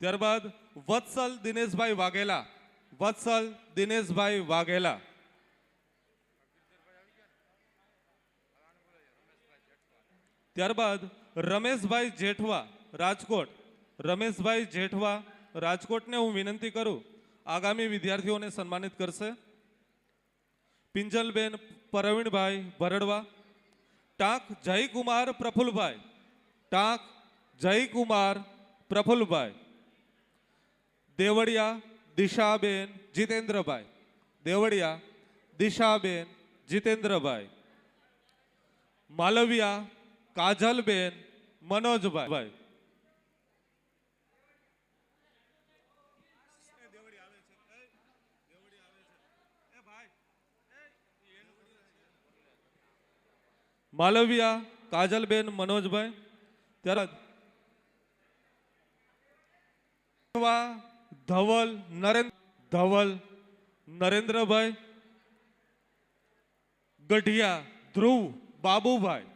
ત્યારબાદ વત્સલ દિનેશભાઈ વાઘેલા વત્સલ દિનેશભાઈ વાઘેલા ત્યારબાદ રમેશભાઈ જેઠવા રાજકોટ રમેશભાઈ જેઠવા રાજકોટને હું વિનંતી કરું આગામી વિદ્યાર્થીઓને સન્માનિત કરશે પિંજલબેન પરવીણભાઈ ભરડવા ટાંક જયકુમાર પ્રફુલભાઈ ટાંક જયકુમાર પ્રફુલભાઈ દેવળિયા દિશાબેન જીતેન્દ્રભાઈ દેવળિયા દિશાબેન જીતેન્દ્રભાઈ માલવિયા કાજલબેન મનોજભાઈ માલવિયા કાજલબેન મનોજભાઈ ત્યારબાદ ધવલ નરેન્દ્ર ધવલ નરેન્દ્રભાઈ ગઢિયા ધ્રુવ બાબુભાઈ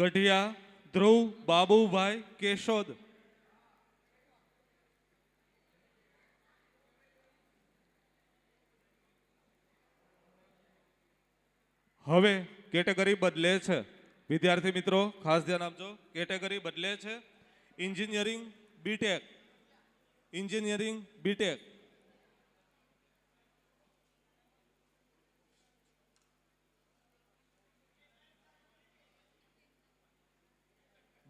ગઢિયા ધ્રુવ બાબુભાઈ કેશોદ હવે કેટેગરી બદલે છે વિદ્યાર્થી મિત્રો ખાસ ધ્યાન આપજો કેટેગરી બદલે છે engineering B Tech engineering B Tech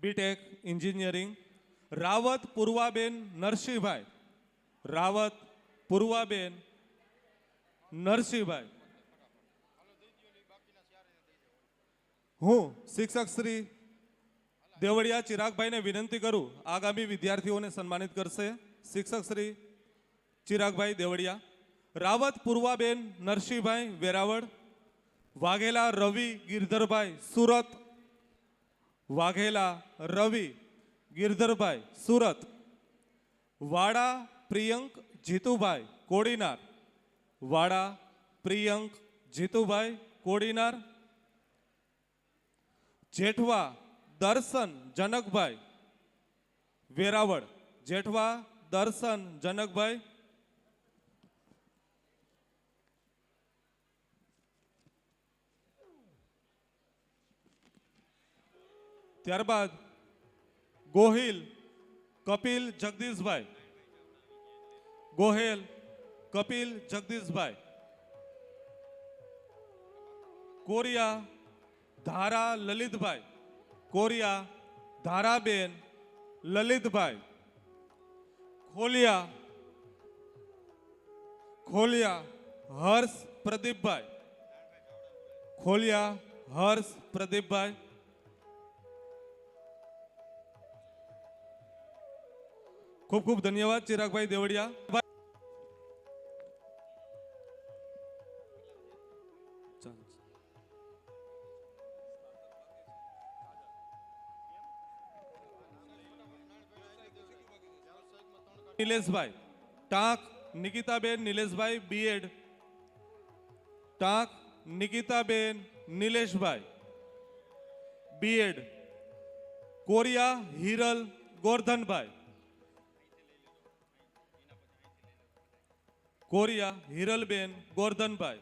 B Tech engineering Rawat Purvaben Narsinh bhai Rawat Purvaben Narasimha भाई हूँ शिक्षक श्री देवड़िया चिराग भाई ने विनती करूँ आगामी विद्यार्थियों ने सम्मानित कर सकें શિક્ષક શ્રી ચિરાગભાઈ દેવડિયા રાવત પૂર્વાબેન નરસિંહભાઈ વેરાવળ વાઘેલા રવિ ગિરધરભાઈ સુરત વાઘેલા રવિ ગિરધરભાઈ સુરત વાડા પ્રિયંક જીતુભાઈ કોડીનાર વાડા પ્રિયંક જીતુભાઈ કોડીનાર જેઠવા દર્શન જનકભાઈ વેરાવળ જેઠવા दर्शन जनक भाई ત્યારબાદ ગોહિલ कपिल जगदीश भाई ગોહિલ कपिल जगदीश भाई કોરિયા ધારા લલિતભાઈ કોરિયા ધારાબેન લલિતભાઈ खोलिया खोलिया हर्ष प्रदीप भाई खोलिया हर्ष प्रदीप भाई खूब खूब धन्यवाद चिराग भाई देवड़िया निलेश भाई टाक Nikita ben Nilesh bhai B Ed Tak Nikita ben Nilesh bhai B Ed Koriya Hiral Gordhan भाई कोरिया हिरल बेन गोर्धन भाई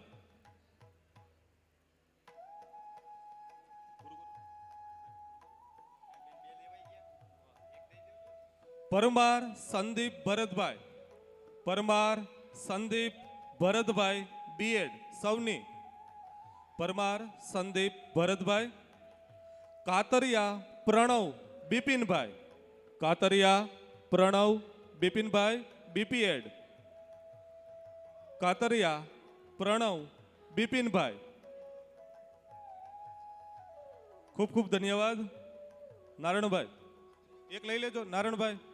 परमार संदीप भरत भाई परमार संदीप भरत भाई बीएड सवनी परमार संदीप भरत भाई कातरिया प्रणव बिपिन भाई कातरिया प्रणव बिपिन भाई बीपीएड कातरिया प्रणव बिपिन भाई खूब खूब धन्यवाद नारायण भाई एक ले ले जो नारायण भाई